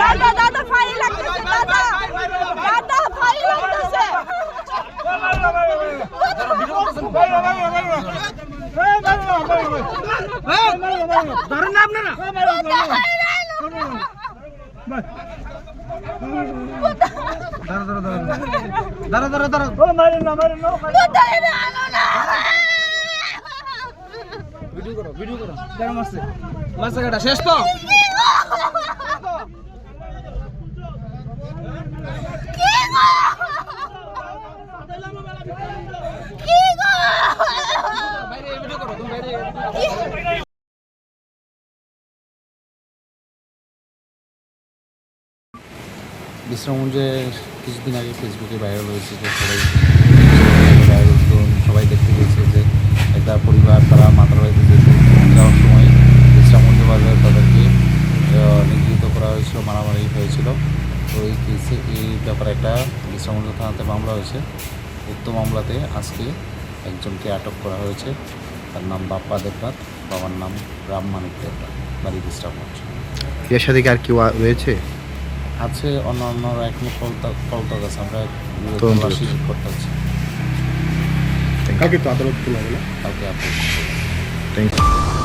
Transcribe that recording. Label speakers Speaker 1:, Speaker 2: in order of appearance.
Speaker 1: দাদা দাদা ফাইল লাগতেছে ফাইল লাগতেছে কোথায় আনো না।
Speaker 2: শেষ তো।
Speaker 1: কি গো?
Speaker 3: বিশ্রামগঞ্জে কিছুদিন আগে ফেসবুকে ভাইরাল হয়েছে যে সবাই ভাইরাল সবাই দেখতে পেয়েছে যে একটা পরিবার, তারা মাতার বাড়িতে যেতে যাওয়ার সময় বিশ্রামগঞ্জ বাজারে তাদেরকে নিগৃহীত করা হয়েছিল, মারামারি হয়েছিল। তো এই কেসে এই ব্যাপারে একটা বিশ্রামগঞ্জ থানাতে মামলা হয়েছে। উক্ত মামলাতে আজকে একজনকে আটক করা হয়েছে। তার নাম বাপ্পা দেবনাথ, বাবার নাম রাম মানিক দেবনাথ। বাড়ি বিশ্রামগঞ্জ
Speaker 4: এর সাথে কি আর কেউ রয়েছে?
Speaker 3: আছে অন্য অন্য এখনও কলতা কলতা আছে আমরা
Speaker 4: করতেছি
Speaker 3: তল্লাশি করতে হচ্ছে
Speaker 4: কাকে তো আদালত খোলা হলো
Speaker 3: কালকে আপনি
Speaker 4: থ্যাংক ইউ